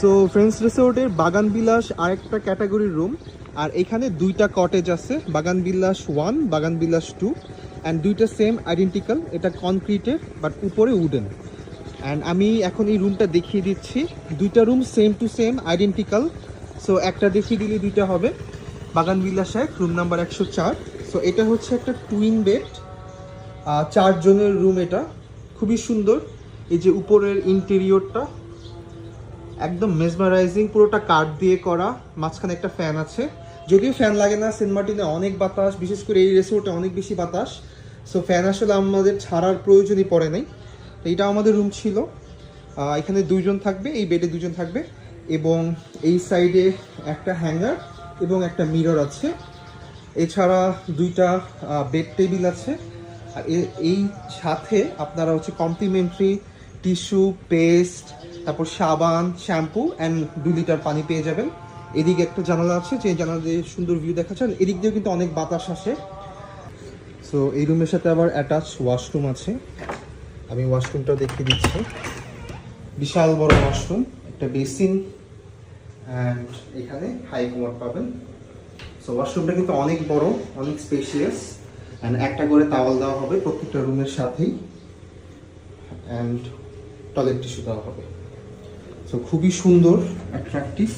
So friends রিসোর্টের বাগান বিলাস আরেকটা ক্যাটাগরির রুম আর এখানে দুইটা কটেজ আছে, বাগান Bilas one Bagan Bilas two and দুইটা সেম আইডেন্টিক্যাল এটা কনক্রিটের বাট উপরে উডেন অ্যান্ড আমি এখন এই রুমটা দেখিয়ে দিচ্ছি। দুইটা room same to same identical so একটা দেখিয়ে দিলে দুইটা হবে। বাগান বিলাস এক রুম নাম্বার একশো চার। সো এটা হচ্ছে একটা টুইন বেড চারজনের রুম এটা। খুবই সুন্দর। এই যে উপরের ইন্টেরিয়রটা একদম মেসমারাইজিং পুরোটা কাঠ দিয়ে করা, মাঝখানে একটা ফ্যান আছে। যদিও ফ্যান লাগে না সেন্ট মার্টিনে অনেক বাতাস, বিশেষ করে এই রিসোর্টে অনেক বেশি বাতাস। সো ফ্যান আসলে আমাদের ছাড়ার প্রয়োজনই পড়ে নাই। তো এটা আমাদের রুম ছিল। এখানে দুইজন থাকবে, এই বেডে দুজন থাকবে। এবং এই সাইডে একটা হ্যাঙ্গার এবং একটা মিরর আছে। এছাড়া দুইটা বেড টেবিল আছে। আর এই সাথে আপনারা হচ্ছে কমপ্লিমেন্টারি টিস্যু পেস্ট তারপর সাবান, শ্যাম্পু অ্যান্ড দু লিটার পানি পেয়ে যাবেন। এদিকে একটা জানালা আছে, যে জানালা দিয়ে সুন্দর ভিউ দেখা যায় এদিক দিয়েও কিন্তু অনেক বাতাস আসে। সো এই রুমের সাথে আবার অ্যাটাচ ওয়াশরুম আছে। আমি ওয়াশরুমটা দেখিয়ে দিচ্ছি। বিশাল বড় ওয়াশরুম একটা বেসিন অ্যান্ড এখানে হাই কোমার পাবেন। সো ওয়াশরুমটা কিন্তু অনেক বড়, অনেক স্পেশিয়াস অ্যান্ড একটা করে তাওয়াল দেওয়া হবে প্রত্যেকটা রুমের সাথেই অ্যান্ড টয়লেট টিস্যু দেওয়া হবে। সো খুবই সুন্দর অ্যাট্রাকটিভ